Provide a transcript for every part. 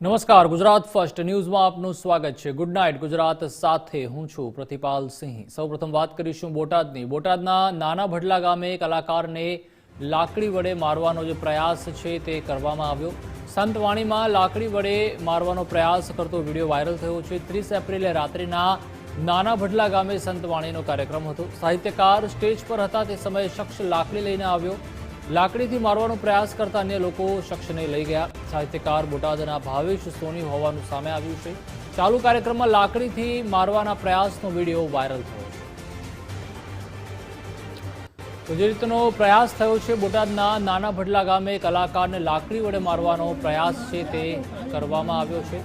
નમસ્કાર, ગુજરાત ફર્સ્ટ ન્યૂઝમાં આપનું સ્વાગત છે. ગુડ નાઇટ ગુજરાત સાથે હું છું પ્રતિપાલ સિંહ. સૌપ્રથમ વાત કરીશું બોટાદની. બોટાદના નાના ભડલા ગામે કલાકારને લાકડી વડે મારવાનો જે પ્રયાસ છે તે કરવામાં આવ્યો. સંતવાણીમાં લાકડી વડે મારવાનો પ્રયાસ કરતો વીડિયો વાયરલ થયો છે. ત્રીસ એપ્રિલે રાત્રિના નાના ભડલા ગામે સંતવાણીનો કાર્યક્રમ હતો. સાહિત્યકાર સ્ટેજ પર હતા. તે સમયે શખ્સ લાકડી લઈને આવ્યો. લાકડીથી મારવાનો પ્રયાસ કરતા અન્ય લોકો શખ્સને લઈ ગયા. સાહિત્યકાર બોટાદના ભાવેશ સોની હોવાનું સામે આવ્યું છે. ચાલુ કાર્યક્રમમાં લાકડીથી મારવાના પ્રયાસનો વીડિયો વાયરલ થયો. છે જે રીતનો પ્રયાસ થયો છે, બોટાદના નાના ભડલા ગામે કલાકારને લાકડી વડે મારવાનો પ્રયાસ છે તે કરવામાં આવ્યો છે.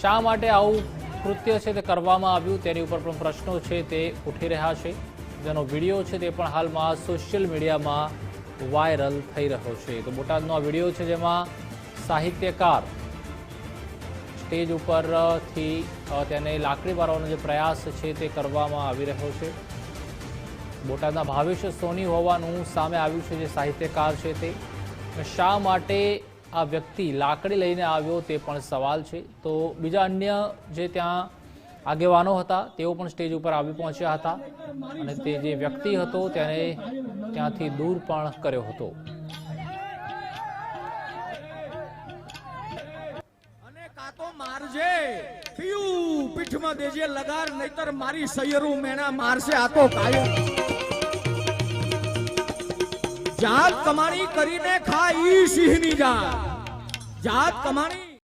શા માટે આવું કૃત્ય છે તે કરવામાં આવ્યું? તેની ઉપર પણ પ્રશ્નો છે, તે ઉઠી રહ્યા છે. જેનો વીડિયો છે તે પણ હાલમાં સોશિયલ મીડિયામાં વાયરલ થઈ રહ્યો છે. તો બોટાદનો આ વીડિયો છે જેમાં સાહિત્યકાર સ્ટેજ ઉપરથી તેને લાકડી મારવાનો જે પ્રયાસ છે તે કરવામાં આવી રહ્યો છે. બોટાદના ભાવેશ સોની હોવાનું સામે આવ્યું છે જે સાહિત્યકાર છે તે. શા માટે આ વ્યક્તિ લાકડી લઈને આવ્યો તે પણ સવાલ છે. તો બીજા અન્ય જે ત્યાં આગેવાનો હતા, તેઓ પણ સ્ટેજ ઉપર આવી પહોંચ્યા હતા. અને તે જે વ્યક્તિ હતો, તેને ત્યાંથી દૂર પણ કર્યો હતો. લગાર, નહીતર મારી સૈયરું મેણા મારશે. આ તો કાયો જાત કમાણી કરીને ખા ઈ સિંહની જાત. જાત કમાણી